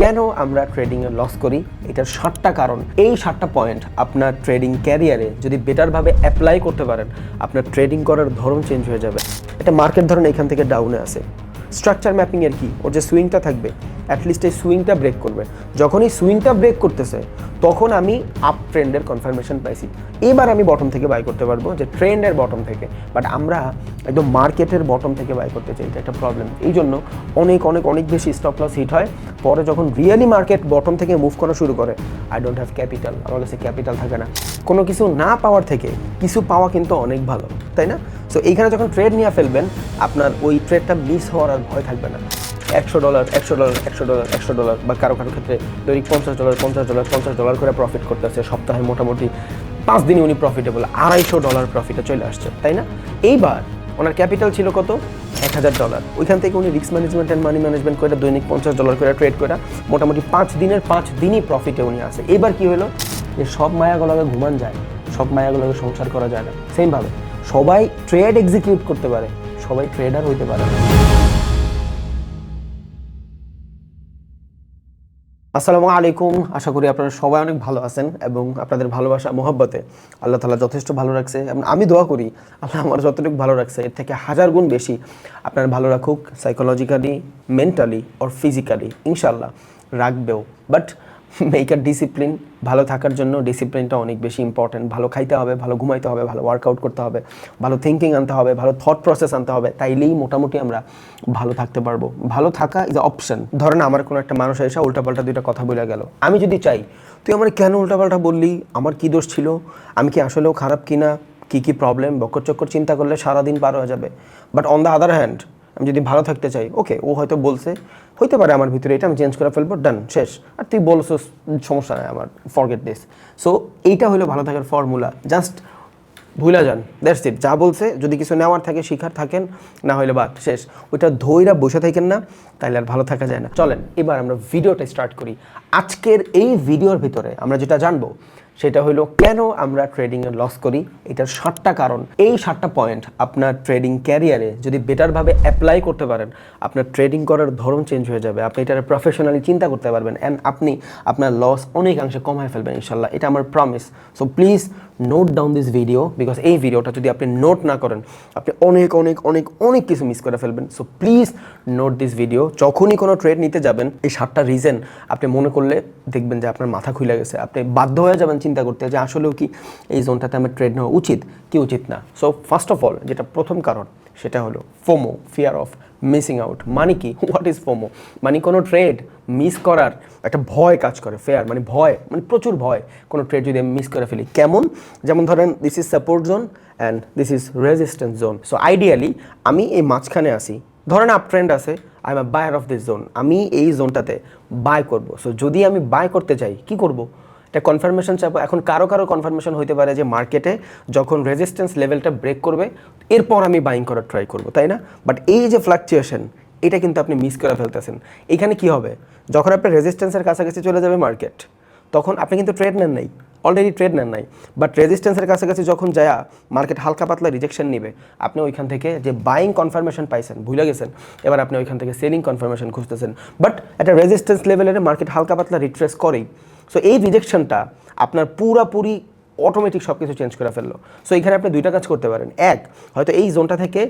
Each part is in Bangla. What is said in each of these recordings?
কেন আমরা ট্রেডিংয়ে লস করি? এটার সাতটা কারণ। এই সাতটা পয়েন্ট আপনার ট্রেডিং ক্যারিয়ারে যদি বেটারভাবে অ্যাপ্লাই করতে পারেন, আপনার ট্রেডিং করার ধরন চেঞ্জ হয়ে যাবে। এটা মার্কেট ধরন এখান থেকে ডাউনে আসে স্ট্রাকচার ম্যাপিংয়ের কি? ওর যে সুইংটা থাকবে অ্যাটলিস্ট এই সুইংটা ব্রেক করবে। যখন এই সুইংটা ব্রেক করতেছে, তখন আমি আপ ট্রেন্ডের কনফার্মেশন পাইছি। এবার আমি বটম থেকে বাই করতে পারব, যে ট্রেন্ডের বটম থেকে। বাট আমরা একদম মার্কেটের বটম থেকে বাই করতে চাই, এটা একটা প্রবলেম এই জন্য অনেক অনেক অনেক বেশি স্টপ লস হিট হয়। পরে যখন রিয়েলি মার্কেট বটম থেকে মুভ করা শুরু করে আই ডোন্ট হ্যাভ ক্যাপিটাল আমার কাছে ক্যাপিটাল থাকে না। কোনো কিছু না পাওয়ার থেকে কিছু পাওয়া কিন্তু অনেক ভালো, তাই না? সো এইখানে যখন ট্রেড নিয়ে ফেলবেন, আপনার ওই ট্রেডটা মিস হওয়ার আর ভয় থাকবে না। একশো ডলার একশো ডলার একশো ডলার একশো ডলার বা কারও কারও ক্ষেত্রে দৈনিক পঞ্চাশ ডলার পঞ্চাশ ডলার পঞ্চাশ ডলার করে প্রফিট করতেছে। সপ্তাহে মোটামুটি পাঁচ দিনই উনি প্রফিটেবল আড়াইশো ডলার প্রফিটে চলে আসছে, তাই না? এইবার ওনার ক্যাপিটাল ছিল কত? এক হাজার ডলার ওইখান থেকে উনি risk management and money management করে, দৈনিক পঞ্চাশ ডলার করে ট্রেড করে, মোটামুটি পাঁচ দিনের পাঁচ দিনই প্রফিটে উনি আসে এবার কি হলো? যে সব মায়াগুলোকে ঘুমান যায়, সব মায়াগুলোকে সংসার করা যায় না। সেমভাবে সবাই ট্রেড এক্সিকিউট করতে পারে, সবাই ট্রেডার হইতে পারে। আসসালামু আলাইকুম, আশা করি আপনারা সবাই অনেক ভালো আছেন এবং আপনাদের ভালোবাসা, মোহাব্বতে আল্লাহ তালা যথেষ্ট ভালো রাখছে এবং আমি দোয়া করি আল্লাহ আমার যতটুকু ভালো রাখছে, এর থেকে হাজার গুণ বেশি আপনার ভালো রাখুক সাইকোলজিক্যালি মেন্টালি ওর ফিজিক্যালি ইনশাল্লাহ রাখবেও। বাট মেকার ডিসিপ্লিন, ভালো থাকার জন্য ডিসিপ্লিনটা অনেক বেশি ইম্পর্টেন্ট ভালো খাইতে হবে, ভালো ঘুমাইতে হবে, ভালো ওয়ার্কআউট করতে হবে, ভালো থিঙ্কিং আনতে হবে, ভালো থট প্রসেস আনতে হবে, তাইলেই মোটামুটি আমরা ভালো থাকতে পারব। ভালো থাকা ইজ অপশন ধরেন আমার কোনো একটা মানুষ এসে উল্টাপাল্টা দুইটা কথা বলে গেল। আমি যদি চাই, তুই আমার কেন উল্টাপাল্টা বললি? আমার কি দোষ ছিল? আমি কি আসলেও খারাপ কিনা? কি কি প্রবলেম বকর চক্কর চিন্তা করলে সারাদিন পার হয়ে যাবে। But on the other hand আমি যদি ভালো থাকতে চাই, ওকে, ও হয়তো বলছে, হইতে পারে আমার ভিতরে এটা, আমি চেঞ্জ করে ফেলব ডান শেষ। আর তুই বলছো সমস্যা নাই আমার ফরগেট দিস সো এইটা হলো ভালো থাকার ফর্মুলা জাস্ট ভুলে যান দ্যাটস ইট যা বলছে, যদি কিছু নেওয়ার থাকে, শিখার থাকেন, না হলে বাদ, শেষ। ওইটা ধৈরা বসে থাকেন না তাহলে আর ভালো থাকা যায় না। চলেন, এবার আমরা ভিডিওটা স্টার্ট করি। আজকের এই ভিডিওর ভিতরে আমরা যেটা জানব সেটা হলো কেন আমরা ট্রেডিংয়ে লস করি? এটার সাতটা কারণ। এই সাতটা পয়েন্ট আপনার ট্রেডিং ক্যারিয়ারে যদি বেটারভাবে অ্যাপ্লাই করতে পারেন, আপনার ট্রেডিং করার ধরন চেঞ্জ হয়ে যাবে। আপনি এটার প্রফেশনালি চিন্তা করতে পারবেন। অ্যান্ড আপনি আপনার লস অনেকাংশে কমায় ফেলবেন, ইনশাল্লাহ। এটা আমার promise so please note down this video because এই ভিডিওটা যদি আপনি নোট না করেন, আপনি অনেক অনেক অনেক অনেক কিছু মিস করে ফেলবেন। So please note this video যখনই কোনো ট্রেড নিতে যাবেন, এই সাতটা রিজন আপনি মনে করলে দেখবেন যে আপনার মাথা খুলে গেছে। আপনি বাধ্য হয়ে যাবেন চিন্তা করতে যে আসলেও কি এই জোনটাতে আমার ট্রেড নেওয়া উচিত, কি উচিত না। সো ফার্স্ট অফ অল যেটা প্রথম কারণ সেটা হলো FOMO fear of missing out মানে কি? হোয়াট ইজ ফোমো মানে কোনো ট্রেড মিস করার একটা ভয় কাজ করে ফেয়ার মানে ভয় মানে প্রচুর ভয় কোনো ট্রেড যদি আমি মিস করে ফেলি। কেমন? যেমন ধরেন this is support zone and this is resistance zone so ideally আমি এই মাঝখানে আসি ধরেন আপ ট্রেন্ড আছে I am a buyer of this zone আমি এই জোনটাতে বাই করব। সো যদি আমি বাই করতে চাই, কি করব? এটা কনফার্মেশন চাপ এখন কারও কারও কনফার্মেশন হতে পারে যে মার্কেটে যখন রেজিস্ট্যান্স লেভেলটা ব্রেক করবে, এরপর আমি বাইং করার ট্রাই করব, তাই না? বাট এই যে ফ্লাকচুয়েশন এটা কিন্তু আপনি মিস করে ফেলতেছেন। এখানে কি হবে? যখন আপনার রেজিস্ট্যান্সের কাছাকাছি চলে যাবে মার্কেট তখন আপনি কিন্তু ট্রেড নেন নাই। অলরেডি ট্রেড নেন নাই। বাট রেজিস্ট্যান্সের কাছাকাছি যখন যায় মার্কেট হালকা পাতলা রিজেকশন নেবে, আপনি ওইখান থেকে যে বাইং কনফার্মেশন পাইছেন, ভুলে গেছেন, এবার আপনি ওইখান থেকে সেলিং কনফার্মেশন খুঁজতেছেন। বাট একটা রেজিস্ট্যান্স লেভেলের মার্কেট হালকা পাতলা রিট্রেস করেই সো এই রিজেকশনটা আপনার পুরাপুরি অটোমেটিক সব কিছু চেঞ্জ করে ফেলল। সো এখানে আপনি দুইটা কাজ করতে পারেন। এক, হয়তো এই জোনটা থেকে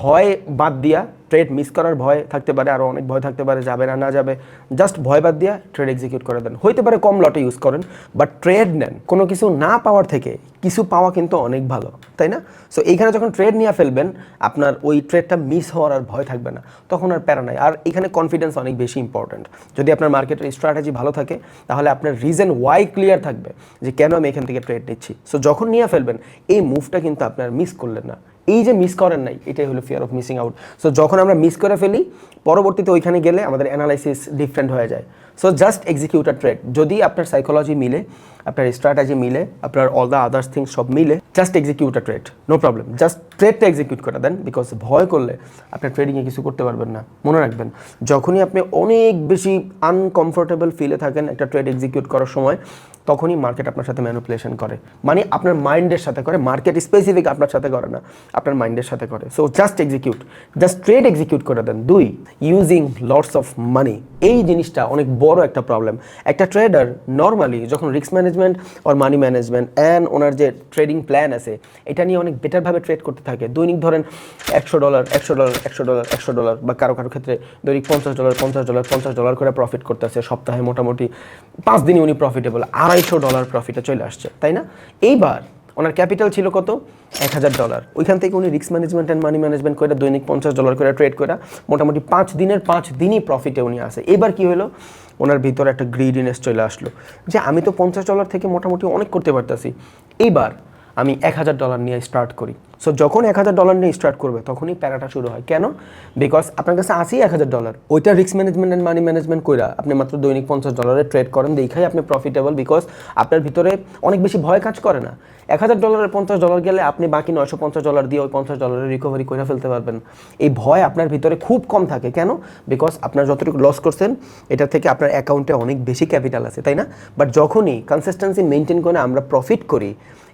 ভয় বাদ দিয়া ট্রেড মিস করার ভয় থাকতে পারে আরও অনেক ভয় থাকতে পারে, যাবে না না যাবে জাস্ট ভয় বাদ দিয়ে ট্রেড এক্সিকিউট করে দেন। হইতে পারে কম লটে ইউজ করেন বাট ট্রেড নেন। কোনো কিছু না পাওয়ার থেকে কিছু পাওয়া কিন্তু অনেক ভালো, তাই না? সো এইখানে যখন ট্রেড নিয়ে ফেলবেন, আপনার ওই ট্রেডটা মিস হওয়ার আর ভয় থাকবে না, তখন আর প্যারা নাই। আর এখানে কনফিডেন্স অনেক বেশি ইম্পর্ট্যান্ট যদি আপনার মার্কেটের স্ট্র্যাটেজি ভালো থাকে, তাহলে আপনার রিজন ওয়াই ক্লিয়ার থাকবে যে কেন আমি এখান থেকে ট্রেড নিচ্ছি। সো যখন নিয়ে ফেলবেন, এই মুভটা কিন্তু আপনার মিস করলেন না। এই যে মিস করেন নাই, এটাই হলো fear of missing out so যখন আমরা মিস করে ফেলি, পরবর্তীতে ওইখানে গেলে আমাদের অ্যানালাইসিস ডিফারেন্ট হয়ে যায়। So just execute a trade যদি আপনার সাইকোলজি মিলে, আপনার স্ট্র্যাটেজি মিলে, আপনার অল দ্য আদার্স থিংস সব মিলে just execute a trade no problem just ট্রেডটা execute করে দেন বিকজ ভয় করলে আপনার ট্রেডিংয়ে কিছু করতে পারবেন না। মনে রাখবেন, যখনই আপনি অনেক বেশি আনকমফোর্টেবল ফিলে থাকেন একটা ট্রেড এক্সিকিউট করার সময় তখনই মার্কেট আপনার সাথে ম্যানুপুলেশন করে। মানে আপনার মাইন্ডের সাথে করে মার্কেট স্পেসিফিক আপনার সাথে করে না, আপনার মাইন্ডের সাথে করে। So just execute just trade execute করে দেন। দুই ইউজিং লটস অফ মানি এই জিনিসটা অনেক বড় একটা প্রবলেম একটা ট্রেডার নর্মালি যখন রিস্ক ম্যানেজমেন্ট আর মানি ম্যানেজমেন্ট অ্যান্ড ওনার যে ট্রেডিং প্ল্যান আছে, এটা নিয়ে অনেক বেটারভাবে ট্রেড করতে থাকে। দৈনিক ধরেন একশো ডলার একশো ডলার একশো ডলার একশো ডলার বা কারও কারও ক্ষেত্রে দৈনিক পঞ্চাশ ডলার পঞ্চাশ ডলার পঞ্চাশ ডলার করে প্রফিট করতেছে। সপ্তাহে মোটামুটি পাঁচ দিনই উনি প্রফিটেবল আড়াইশো ডলার প্রফিটে চলে আসছে, তাই না? এইবার ওনার ক্যাপিটাল ছিল কত? এক হাজার ডলার। ওইখান থেকে উনি risk management and money management করে দৈনিক পঞ্চাশ ডলার করে ট্রেড করে মোটামুটি পাঁচ দিনের পাঁচ দিনই প্রফিটে উনি আসে এবার কি হলো? ওনার ভিতরে একটা গ্রিডিনেস চলে আসলো। যে আমি তো পঞ্চাশ ডলার থেকে মোটামুটি অনেক করতে পারতাছি। এইবার আমি এক হাজার ডলার নিয়ে স্টার্ট করি। সো যখন এক হাজার ডলার নিয়ে স্টার্ট করবে, তখনই প্যারাটা শুরু হয়। কেন? বিকজ আপনার কাছে আসেই এক হাজার ডলার ওইটা risk management and money management কইরা আপনি মাত্র দৈনিক পঞ্চাশ ডলারে ট্রেড করেন দেখাই আপনি প্রফিটেবল বিকজ আপনার ভিতরে অনেক বেশি ভয় কাজ করে না। এক হাজার ডলারের পঞ্চাশ ডলার গেলে আপনি বাকি নয়শো পঞ্চাশ ডলার দিয়ে ওই পঞ্চাশ ডলারের রিকভারি করে ফেলতে পারবেন। এই ভয় আপনার ভিতরে খুব কম থাকে। কেন? বিকজ আপনার যতটুকু লস করছেন, এটা থেকে আপনার অ্যাকাউন্টে অনেক বেশি ক্যাপিটাল আছে, তাই না? বাট যখনই কনসিস্টেন্সি মেনটেন করে আমরা প্রফিট করি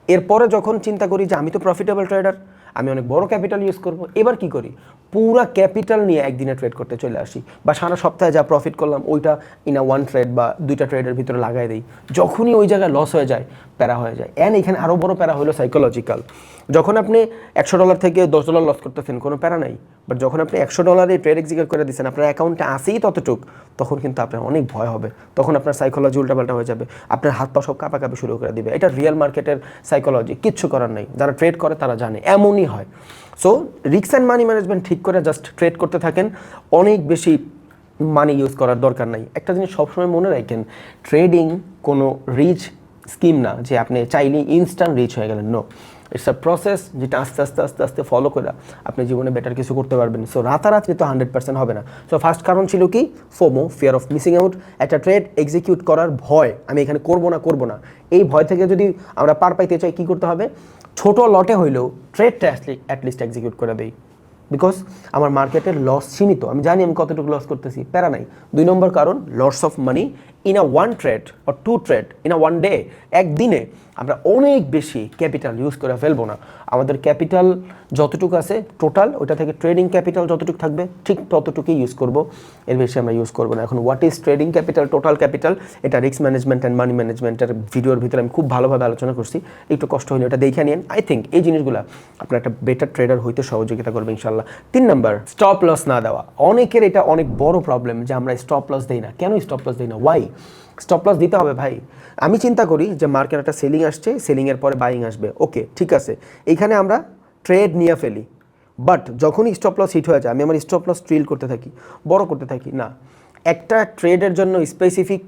এরপরে যখন চিন্তা করি যে আমি তো প্রফিটেবল ট্রেডার আমি অনেক বড় ক্যাপিটাল ইউজ করব। এবার কি করি? পুরা ক্যাপিটাল নিয়ে একদিনে ট্রেড করতে চলে আসি। বা সারা সপ্তাহে যা প্রফিট করলাম, ওইটা ইনা ওয়ান ট্রেড বা দুইটা ট্রেডের ভিতরে লাগাই দিই। যখনই ওই জায়গায় লস হয়ে যায়, প্যারা হয়ে যায়। অ্যান্ড এখানে আরও বড় প্যারা হলো সাইকোলজিক্যাল যখন আপনি একশো ডলার থেকে দশ ডলার লস করতেছেন, কোনো প্যারা নাই। বাট যখন আপনি একশো ডলারে ট্রেড এক্সিকিউট করে দিচ্ছেন আপনার অ্যাকাউন্টে আসেই ততটুক, তখন কিন্তু আপনার অনেক ভয় হবে। তখন আপনার সাইকোলজি উল্টাপাল্টা হয়ে যাবে। আপনার হাত পা সব কাঁপাকাঁপি শুরু করে দিবে। এটা রিয়েল মার্কেটের সাইকোলজি কিচ্ছু করার নেই। যারা ট্রেড করে, তারা জানে। এমনই হয়। সো রিক্স অ্যান্ড মানি ম্যানেজমেন্ট ঠিক করে জাস্ট ট্রেড করতে থাকেন। অনেক বেশি মানি ইউজ করার দরকার নাই। একটা জিনিস সবসময় মনে রাখেন ট্রেডিং কোনো রিচ স্কিম না যে আপনি চাইলেই ইনস্ট্যান্ট রিচ হয়ে গেলেন। নো ইটস আ প্রসেস যেটা আস্তে আস্তে আস্তে আস্তে ফলো করে আপনি জীবনে বেটার কিছু করতে পারবেন। সো রাতারাতি তো হান্ড্রেড পার্সেন্ট হবে না। সো ফার্স্ট কারণ ছিল কি? FOMO fear of missing out একটা ট্রেড এক্সিকিউট করার ভয়, আমি এখানে করব না করব না। এই ভয় থেকে যদি আমরা পার পাইতে চাই, কী করতে হবে? ছোট লটে হইলেও ট্রেডটা অ্যাটলিস্ট এক্সিকিউট করে দেই। বিকজ আমার মার্কেটের লস সীমিত। আমি জানি আমি কতটুকু লস করতেছি, প্যারা নাই। দুই নম্বর কারণ loss of money in a one trade or two trade in a one day একদিনে আমরা অনেক বেশি ক্যাপিটাল ইউজ করে ফেলব না। আমাদের ক্যাপিটাল যতটুকু আছে টোটাল ওটা থেকে ট্রেডিং ক্যাপিটাল যতটুকু থাকবে, ঠিক ততটুকুই ইউজ করব। এর বেশি আমরা ইউজ করব না। এখন what is trading capital total capital এটা রিস্ক ম্যানেজমেন্ট অ্যান্ড মানি ম্যানেজমেন্টের ভিডিওর ভিতরে আমি খুব ভালোভাবে আলোচনা করছি। একটু কষ্ট হলে ওটা দেখে নিন আই থিঙ্ক এই জিনিসগুলো আপনার একটা বেটার ট্রেডার হইতে সহযোগিতা করবে ইনশাল্লাহ তিন নাম্বার স্টপ লস না দেওয়া। অনেকের এটা অনেক বড় প্রবলেম যে আমরা স্টপ লস দিই না। কেন স্টপ লস দিই না? ওয়াই স্টপ লস দিতে হবে ভাই। আমি চিন্তা করি যে মার্কেট একটা সেলিং আসছে সেলিংয়ের পরে বাইং আসবে। ওকে ঠিক আছে। এইখানে আমরা ট্রেড নিয়ে ফেলি। বাট যখনই স্টপ লস হিট হয়ে যায়, আমি আমার স্টপ লস ট্রিল করতে থাকি, বড় করতে থাকি, না। একটা ট্রেডের জন্য স্পেসিফিক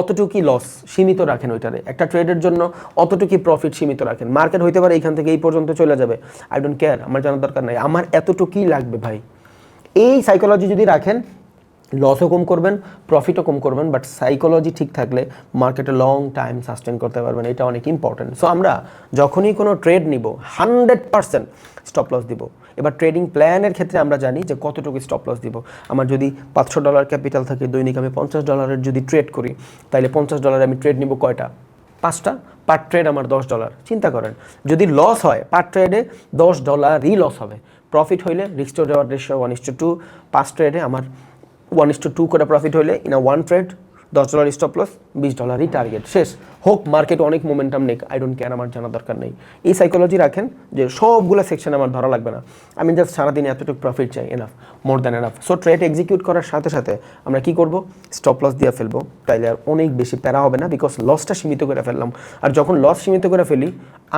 অতটুকুই লস সীমিত রাখেন ওইটারে। একটা ট্রেডের জন্য অতটুকুই প্রফিট সীমিত রাখেন। মার্কেট হইতে পারে এইখান থেকে এই পর্যন্ত চলে যাবে। আই ডোন্ট কেয়ার আমার জানার দরকার নাই। আমার এতটুকুই লাগবে ভাই। এই সাইকোলজি যদি রাখেন লসও কম করবেন প্রফিটও কম করবেন বাট সাইকোলজি ঠিক থাকলে মার্কেটে লং টাইম সাস্টেন করতে পারবেন। এটা অনেক ইম্পর্টেন্ট সো আমরা যখনই কোনো ট্রেড নিব হান্ড্রেড পার্সেন্ট স্টপ লস দিব। এবার ট্রেডিং প্ল্যানের ক্ষেত্রে আমরা জানি যে কতটুকু স্টপ লস দিব। আমার যদি পাঁচশো ডলার ক্যাপিটাল থাকে, দৈনিক আমি পঞ্চাশ ডলারের যদি ট্রেড করি তাহলে পঞ্চাশ ডলারে আমি ট্রেড নিব কয়টা? পাঁচটা। পার ট্রেড আমার দশ ডলার চিন্তা করেন, যদি লস হয় পার ট্রেডে দশ ডলারই লস হবে। প্রফিট হইলে রিক্স to reward ratio one is to two পাঁচ ট্রেডে আমার ওয়ান ইস টু টু করে প্রফিট হইলে ইন আ ওয়ান ট্রেড দশ ডলার স্টপ লস বিশ ডলারই টার্গেট শেষ। হোক মার্কেট অনেক মোমেন্টাম নেক আই ডোন্ট কেয়ার আমার জানার দরকার নেই। এই সাইকোলজি রাখেন যে সবগুলো সেকশন আমার ধরা লাগবে না। আমি জাস্ট সারাদিনে এতটুকু প্রফিট চাই enough more than enough so trade execute করার সাথে সাথে আমরা কি করব? স্টপ লস দিয়ে ফেলব। তাইলে আর অনেক বেশি প্যারা হবে না বিকজ লসটা সীমিত করে ফেললাম। আর যখন লস সীমিত করে ফেলি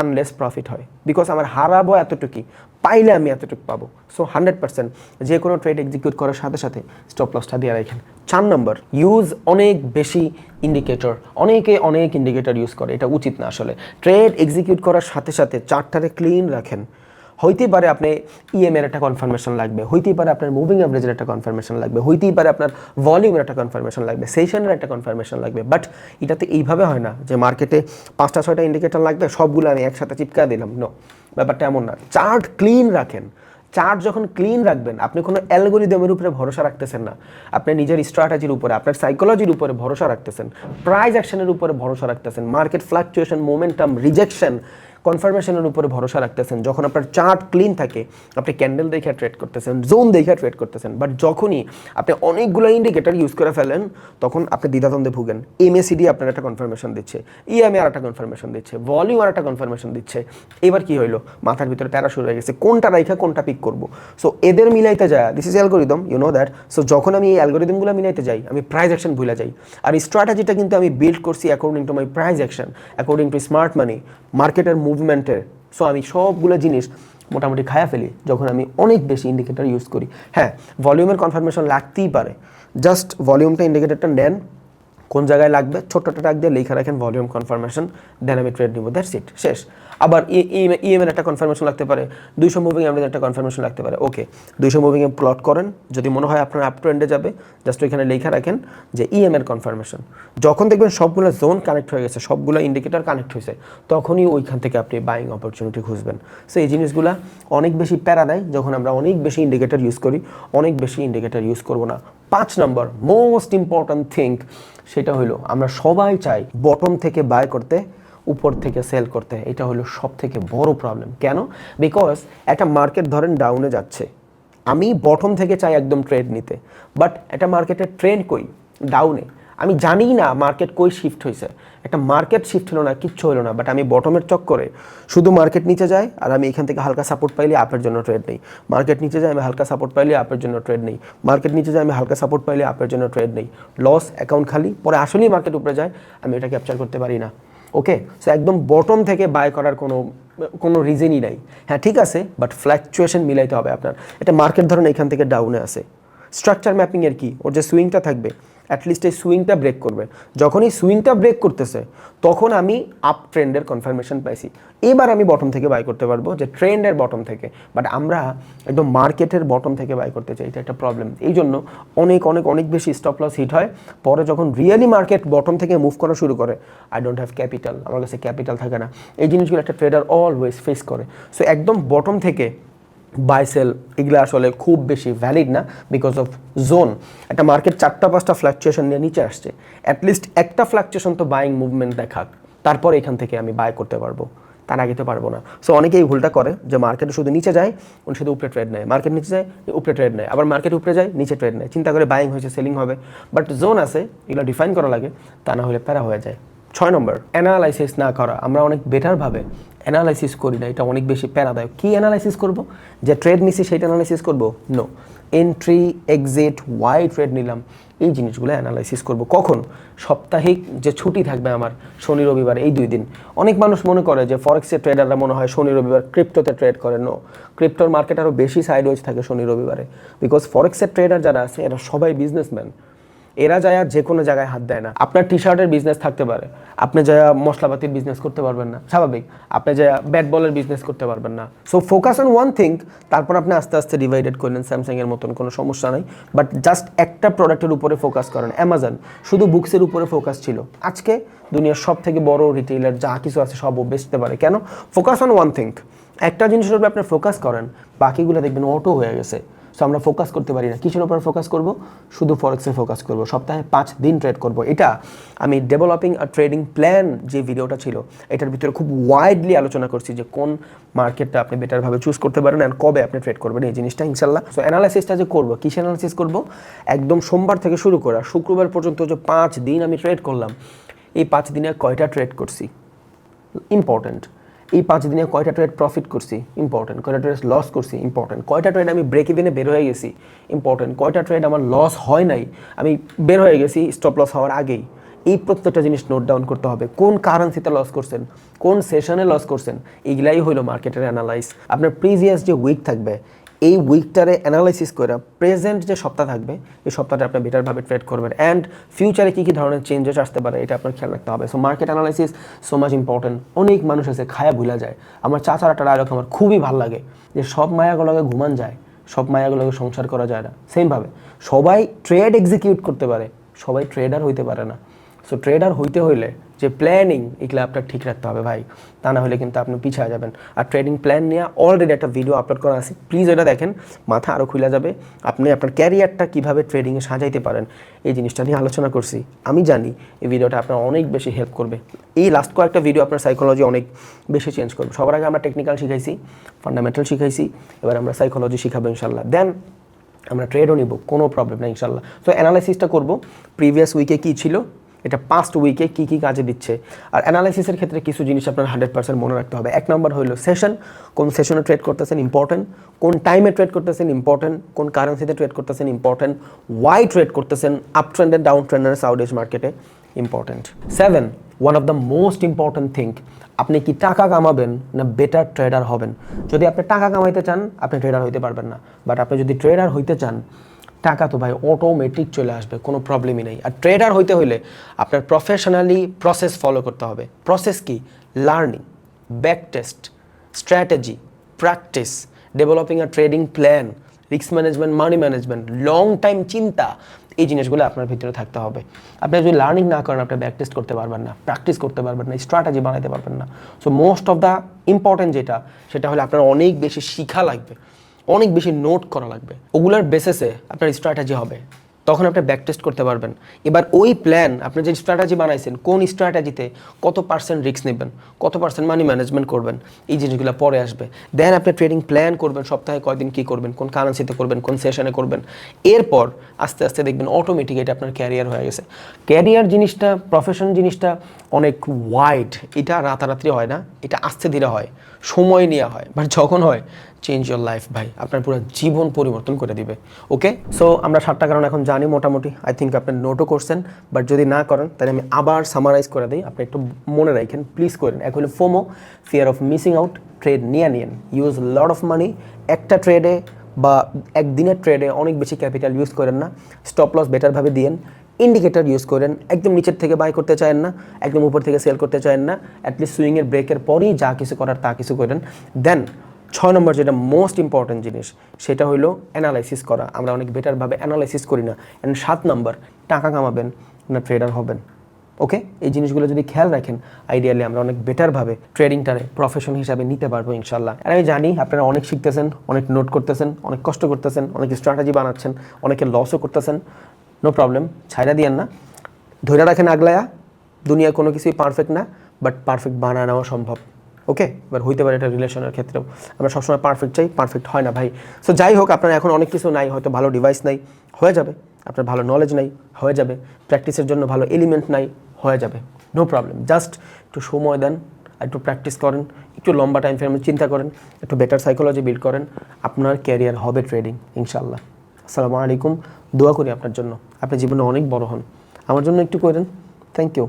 আনলেস প্রফিট হয়। বিকজ আমার হারাবো এতটুকুই পাইলে আমি এতটুকু পাবো। সো হান্ড্রেড পার্সেন্ট যে কোনো ট্রেড এক্সিকিউট করার সাথে সাথে স্টপ লসটা দিয়ে রাখেন। চার নম্বর ইউজ অনেক বেশি ইন্ডিকেটর অনেকে অনেক ইন্ডিকেটর ইউজ করে, এটা উচিত না আসলে। ট্রেড এক্সিকিউট করার সাথে সাথে চারটারে ক্লিন রাখেন। হইতেই পারে আপনি ইএম এর একটা কনফার্মেশন লাগবে, হইতেই পারে আপনার মুভিং অ্যাভারেজের একটা কনফার্মেশন লাগবে, হইতেই পারে আপনার ভলিউমের একটা কনফার্মেশন লাগবে সেশনের একটা কনফার্মেশন লাগবে বাট এটাতে এইভাবে হয় না যে মার্কেটে পাঁচটা, ছয়টা ইন্ডিকেটর লাগবে, সবগুলো আমি একসাথে চিপকা দিলাম নো ব্যাপারটা এমন না। চার্ট ক্লিন রাখেন। চার্ট যখন ক্লিন রাখবেন, আপনি কোনো অ্যালগোরিদমের উপরে ভরসা রাখতেছেন না। আপনি নিজের স্ট্র্যাটেজির উপরে, আপনার সাইকোলজির উপরে ভরসা রাখতেছেন। প্রাইজ অ্যাকশনের উপরে ভরসা রাখতেছেন। মার্কেট ফ্লাকচুয়েশন মোমেন্টাম, রিজেকশন কনফার্মেশনের উপরে ভরসা রাখতেছেন, যখন আপনার চার্ট ক্লিন থাকে, আপনি ক্যান্ডেল দেখে ট্রেড করতেছেন জোন দেখে ট্রেড করতেছেন বাট যখনই আপনি অনেকগুলো ইন্ডিকেটর ইউজ করে ফেলেন, তখন আপনি দ্বিধাদ্বন্দ্বে ভুগেন। এমএসিডি আপনার একটা কনফার্মেশন দিচ্ছে ইএমএ আর একটা কনফার্মেশন দিচ্ছে ভলিউম আর একটা কনফার্মেশন দিচ্ছে। এবার কি হইল? মাথার ভিতরে প্যারা শুরু হয়ে গেছে, কোনটা রাইখা, কোনটা পিক করব? সো এদের মিলাইতে যায় this is algorithm you know that so যখন আমি এই অ্যালগোরিদমগুলো মিলাইতে যাই, আমি প্রাইস অ্যাকশন ভুলে যাই। আর স্ট্র্যাটেজিটা কিন্তু আমি বিল্ড করছি according to my price action according to smart money মার্কেটের মুভমেন্টের সো আমি সবগুলো জিনিস মোটামুটি খায়া ফেলি যখন আমি অনেক বেশি ইন্ডিকেটার ইউজ করি। হ্যাঁ ভলিউমের কনফার্মেশন লাগতেই পারে। জাস্ট ভলিউমটা ইন্ডিকেটারটা নেন কোন জায়গায় লাগবে, ছোট্টটা টাক দিয়ে লেখা রাখেন ভলিউম কনফার্মেশন দেন আমি ট্রেড নিব দ্যাটস ইট শেষ। আবার ইএমএর একটা কনফার্মেশন লাগতে পারে, দুইশো মুভিং অ্যাভারেজ একটা কনফার্মেশন লাগতে পারে ওকে দুইশো মুভিংয়ে প্লট করেন, যদি মনে হয় আপনার আপ ট্রেন্ডে যাবে জাস্ট ওইখানে লেখা রাখেন যে ইএম এর কনফার্মেশন যখন দেখবেন সবগুলো জোন কানেক্ট হয়ে গেছে, সবগুলো ইন্ডিকেটর কানেক্ট হয়েছে, তখনই ওইখান থেকে আপনি বাইং অপরচুনিটি খুঁজবেন। সো এই জিনিসগুলো অনেক বেশি প্যারা দেয়, যখন আমরা অনেক বেশি ইন্ডিকেটর ইউজ করি, অনেক বেশি ইন্ডিকেটর ইউজ করব না। পাঁচ নম্বর মোস্ট ইম্পর্ট্যান্ট থিঙ্ক সেটা হলো আমরা সবাই চাই বটম থেকে বাই করতে, উপর থেকে সেল করতে। এটা হলো সব থেকে বড় প্রবলেম কেন? বিকজ একটা মার্কেট ধরেন ডাউনে যাচ্ছে। আমি বটম থেকে চাই একদম ট্রেড নিতে। বাট একটা মার্কেটের ট্রেন্ড কই? ডাউনে আমি জানি না মার্কেট কই শিফট হয়েছে একটা মার্কেট শিফট হলো না, কিচ্ছু হলো না বাট আমি বটমের চক্করে শুধু মার্কেট নিচে যাই আর আমি এখান থেকে হালকা সাপোর্ট পাইলে আপের জন্য ট্রেড নেই। মার্কেট নিচে যাই আমি হালকা সাপোর্ট পাইলে আপের জন্য ট্রেড নেই। মার্কেট নিচে যাই আমি হালকা সাপোর্ট পাইলে আপের জন্য ট্রেড নেই। লস অ্যাকাউন্ট খালি, পরে আসলেই মার্কেট উপরে যায়, আমি এটা ক্যাপচার করতে পারি না। ওকে সো একদম বটম থেকে বাই করার কোনো কোনো রিজনই নাই। হ্যাঁ ঠিক আছে বাট ফ্ল্যাকচুয়েশন মিলাইতে হবে আপনার। এটা মার্কেট ধরেন এখান থেকে ডাউনে আসে স্ট্রাকচার ম্যাপিংয়ের কি? ওর যে সুইংটা থাকবে অ্যাটলিস্ট এই সুইংটা ব্রেক করবে। যখন এই সুইংটা ব্রেক করতেছে, তখন আমি আপ ট্রেন্ডের কনফার্মেশন পাইছি। এবার আমি বটম থেকে বাই করতে পারব যে ট্রেন্ডের বটম থেকে। বাট আমরা একদম মার্কেটের বটম থেকে বাই করতে চাই, এটা একটা প্রবলেম এই জন্য অনেক অনেক অনেক বেশি স্টপ লস হিট হয়। পরে যখন রিয়েলি মার্কেট বটম থেকে মুভ করা শুরু করে আই ডোন্ট হ্যাভ ক্যাপিটাল আমার কাছে ক্যাপিটাল থাকে না। এই জিনিসগুলো একটা ট্রেডার অলওয়েজ ফেস করে। সো একদম বটম থেকে বাই সেল এগুলো আসলে খুব বেশি ভ্যালিড না বিকজ অফ জোন একটা মার্কেট চারটা পাঁচটা ফ্ল্যাকচুয়েশন নিয়ে নিচে আসছে। অ্যাটলিস্ট একটা ফ্ল্যাকচুয়েশন তো বাইং মুভমেন্ট দেখাক। তারপর এখান থেকে আমি বাই করতে পারব। তার আগে তো পারব না। সো অনেকেই এই ভুলটা করে যে মার্কেটে শুধু নিচে যায়, উনি শুধু উপরে ট্রেড নেয়। মার্কেট নিচে যায় উপরে ট্রেড নেয়। আবার মার্কেট উপরে যায়, নিচে ট্রেড নেয়। চিন্তা করে বাইং হয়েছে সেলিং হবে। বাট জোন আছে, এগুলো ডিফাইন করা লাগে, তা না হলে প্যারা হয়ে যায়। ছয় নম্বর অ্যানালাইসিস না করা। আমরা অনেক বেটারভাবে অ্যানালাইসিস করি না, এটা অনেক বেশি প্যারাদায়ক। কী অ্যানালাইসিস করব? যে ট্রেড নিছি সেটা অ্যানালাইসিস করব? No entry exit why trade নিলাম। এই জিনিসগুলো অ্যানালাইসিস করব। কখন? সাপ্তাহিক যে ছুটি থাকবে আমার, শনি, রবিবার, এই দুই দিন। অনেক মানুষ মনে করে যে ফরেক্সের ট্রেডাররা মনে হয় শনি, রবিবার ক্রিপ্টোতে ট্রেড করে। নো ক্রিপ্টোর মার্কেট আরও বেশি সাইড সাইডওয়েজ থাকে শনি, রবিবারে। বিকজ ফরেক্সের ট্রেডার যারা আছে, এরা সবাই বিজনেসম্যান এরা যায় যে কোনো জায়গায় হাত দেয় না। আপনার টি শার্টের বিজনেস থাকতে পারে। আপনি যায় মশলাপাতির বিজনেস করতে পারবেন না। স্বাভাবিক। আপনি যায় ব্যাট বলের বিজনেস করতে পারবেন না। So focus on one thing তারপর আপনি আস্তে আস্তে ডিভাইডেড করলেন স্যামসাংয়ের মতন, কোনো সমস্যা নাই। বাট জাস্ট একটা প্রোডাক্টের উপরে ফোকাস করেন। অ্যামাজন শুধু বুকসের উপরে ফোকাস ছিল। আজকে দুনিয়ার সব থেকে বড় রিটেইলার যা কিছু আছে সব বেচতে পারে। কেন? ফোকাস অন ওয়ান থিং একটা জিনিসের উপরে আপনি ফোকাস করেন, বাকিগুলো দেখবেন অটো হয়ে গেছে। সো আমরা ফোকাস করতে পারি না। কিসের উপর ফোকাস করব? শুধু ফরেক্সে ফোকাস করব। সপ্তাহে পাঁচ দিন ট্রেড করব। এটা আমি ডেভেলপিং আ ট্রেডিং প্ল্যান যে ভিডিওটা ছিল, এটার ভিতরে খুব ওয়াইডলি আলোচনা করছি যে কোন মার্কেটটা আপনি বেটারভাবে চুজ করতে পারেন অ্যান্ড কবে আপনি ট্রেড করবেন এই জিনিসটা ইনশাল্লাহ সো অ্যানালাইসিসটা যে করব কিসে অ্যানালাইসিস করব? একদম সোমবার থেকে শুরু করা, শুক্রবার পর্যন্ত যে পাঁচ দিন আমি ট্রেড করলাম, এই পাঁচ দিনে কয়টা ট্রেড করছি? ইম্পর্ট্যান্ট এই পাঁচ দিনে কয়টা ট্রেড প্রফিট করছি? ইম্পর্টেন্ট কয়টা ট্রেড লস করছি? ইম্পর্টেন্ট কয়টা ট্রেড আমি ব্রেক ইভেনে বের হয়ে গেছি? ইম্পর্টেন্ট কয়টা ট্রেড আমার লস হয় নাই? আমি বের হয়ে গেছি স্টপ লস হওয়ার আগেই। এই প্রত্যেকটা জিনিস নোট ডাউন করতে হবে। কোন কারেন্সিতে লস করছেন? কোন সেশনে লস করছেন? এইগুলাই হইল মার্কেটের অ্যানালাইজ আপনার প্রিভিয়াস যে উইক থাকবে এই উইকটারে অ্যানালাইসিস করে প্রেজেন্ট যে সপ্তাহ থাকবে, এই সপ্তাহটা আপনি বেটারভাবে ট্রেড করবেন। অ্যান্ড ফিউচারে কী কী ধরনের চেঞ্জেস আসতে পারে, এটা আপনার খেয়াল রাখতে হবে। So market analysis so much important অনেক মানুষ আছে, খায়া ভুলা যায়। আমার চাচার একটা ডায়লগ আমার খুবই ভালো লাগে, যে সব মায়াগুলোকে ঘুমান যায়, সব মায়াগুলোকে সংসার করা যায় না। সেমভাবে সবাই ট্রেড এক্সিকিউট করতে পারে, সবাই ট্রেডার হইতে পারে না। সো ট্রেডার হইতে হইলে যে প্ল্যানিং এগুলো আপনার ঠিক রাখতে হবে ভাই। তা না হলে কিন্তু আপনি পিছিয়ে যাবেন। আর ট্রেডিং প্ল্যান নিয়ে অলরেডি একটা ভিডিও আপলোড করা আছে। প্লিজ এটা দেখেন, মাথা আরও খুলে যাবে। আপনি আপনার ক্যারিয়ারটা কীভাবে ট্রেডিংয়ে সাজাইতে পারেন, এই জিনিসটা নিয়ে আলোচনা করছি। আমি জানি এই ভিডিওটা আপনার অনেক বেশি হেল্প করবে। এই লাস্ট কয়েকটা ভিডিও আপনার সাইকোলজি অনেক বেশি চেঞ্জ করবে। সবার আগে আমরা টেকনিক্যাল শিখাইছি ফান্ডামেন্টাল শিখাইছি, এবার আমরা সাইকোলজি শিখাবো ইনশাল্লাহ দেন আমরা ট্রেডও নিব, কোনো প্রবলেম নেই ইনশাল্লাহ তো অ্যানালাইসিসটা করব প্রিভিয়াস উইকে কী ছিল এটা পাস্ট উইকে কী কী কাজে দিচ্ছে। আর অ্যানালাইসিসের ক্ষেত্রে কিছু জিনিস আপনার হান্ড্রেড পার্সেন্ট মনে রাখতে হবে। এক নম্বর হলো সেশন কোন সেশনে ট্রেড করতেছেন ইম্পর্টেন্ট কোন টাইমে ট্রেড করতেছেন ইম্পর্টেন্ট কোন কারেন্সিতে ট্রেড করতেছেন ইম্পর্টেন্ট ওয়াই ট্রেড করতেছেন আপ ট্রেন্ডের ডাউন ট্রেন্ডের সাউথ মার্কেটে important seven one of the most important thing আপনি কি টাকা কামাবেন না বেটার ট্রেডার হবেন? যদি আপনি টাকা কামাইতে চান, আপনি ট্রেডার হইতে পারবেন না। বাট আপনি যদি ট্রেডার হইতে চান টাকা তো ভাই অটোমেটিক চলে আসবে, কোনো প্রবলেমই নেই। আর ট্রেডার হইতে হলে আপনার প্রফেশনালি প্রসেস ফলো করতে হবে। প্রসেস কি? Learning back test strategy practice developing a trading plan risk management money management long time চিন্তা, এই জিনিসগুলো আপনার ভিতরে থাকতে হবে। আপনি যদি লার্নিং না করেন, আপনি ব্যাক টেস্ট করতে পারবেন না প্র্যাকটিস করতে পারবেন না স্ট্র্যাটেজি বানাতে পারবেন না। So most of the important যেটা, সেটা হলে আপনার অনেক বেশি শিখা লাগবে। অনেক বেশি নোট করা লাগবে। ওগুলোর বেসেসে আপনার স্ট্র্যাটেজি হবে। তখন আপনি ব্যাক টেস্ট করতে পারবেন। এবার ওই প্ল্যান আপনি যে স্ট্র্যাটেজি বানাইছেন, কোন স্ট্র্যাটেজিতে কত পার্সেন্ট রিস্ক নেবেন, কত পার্সেন্ট মানি ম্যানেজমেন্ট করবেন, এই জিনিসগুলো পরে আসবে। দেন আপনি ট্রেডিং প্ল্যান করবেন, সপ্তাহে কয়দিন কী করবেন, কোন কারেন্সিতে করবেন, কোন সেশনে করবেন। এরপর আস্তে আস্তে দেখবেন অটোমেটিক এটা আপনার ক্যারিয়ার হয়ে গেছে। ক্যারিয়ার জিনিসটা প্রফেশন জিনিসটা অনেক ওয়াইড এটা রাতারাতি হয় না, এটা আস্তে ধীরে হয়। সময় নেওয়া হয়। বাট যখন হয় চেঞ্জ ইয়োর লাইফ ভাই। আপনার পুরো জীবন পরিবর্তন করে দিবে। ওকে সো আমরা সাতটা কারণ এখন জানি মোটামুটি। আই থিঙ্ক আপনি নোটও করছেন। বাট যদি না করেন, তাহলে আমি আবার সামারাইজ করে দিই। আপনি একটু মনে রাখেন প্লিজ করেন। এক হলো FOMO fear of missing out trade নিয়ে নিয়েন ইউজ লড অফ মানি একটা ট্রেডে বা একদিনের ট্রেডে অনেক বেশি ক্যাপিটাল ইউজ করেন না। স্টপ লস বেটারভাবে দিয়েন। ইন্ডিকেটর ইউজ করেন। একদম নিচের থেকে বাই করতে চান না। একদম উপর থেকে সেল করতে চান না। অ্যাটলিস্ট সুইংয়ের ব্রেকের পরেই যা কিছু করার তা কিছু করেন। দেন ছয় নম্বর যেটা মোস্ট ইম্পর্টেন্ট জিনিস, সেটা হলো অ্যানালাইসিস করা। আমরা অনেক বেটারভাবে অ্যানালাইসিস করি না। অ্যান্ড সাত নম্বর, টাকা কামাবেন না ট্রেডার হবেন। ওকে এই জিনিসগুলো যদি খেয়াল রাখেন আইডিয়ালি আমরা অনেক বেটারভাবে ট্রেডিংটারে প্রফেশন হিসাবে নিতে পারব ইনশাল্লাহ আর আমি জানি আপনারা অনেক শিখতেছেন, অনেক নোট করতেছেন, অনেক কষ্ট করতেছেন, অনেক স্ট্র্যাটেজি বানাচ্ছেন অনেকে লসও করতেছেন। নো প্রবলেম ছাইরা দিয়েন না। ধরে রাখেন আগলায়া দুনিয়ায় কোনো কিছুই পারফেক্ট না বাট পারফেক্ট বানায় নেওয়া সম্ভব। ওকে এবার হইতে পারে এটা রিলেশনের ক্ষেত্রেও। আমরা সবসময় পারফেক্ট চাই পারফেক্ট হয় না ভাই। সো যাই হোক, আপনার এখন অনেক কিছু নাই, হয়তো ভালো ডিভাইস নাই, হয়ে যাবে। আপনার ভালো নলেজ নাই, হয়ে যাবে। প্র্যাকটিসের জন্য ভালো এলিমেন্ট নাই, হয়ে যাবে। নো প্রবলেম জাস্ট একটু সময় দেন, একটু প্র্যাকটিস করেন, একটু লম্বা টাইম ফ্রেমে চিন্তা করেন, একটু বেটার সাইকোলজি বিল্ড করেন, আপনার ক্যারিয়ার হবে ট্রেডিং ইনশাল্লাহ আসসালামু আলাইকুম। দোয়া করি আপনার জন্য। আপনি জীবনে অনেক বড় হন। আমার জন্য একটু করেন। Thank you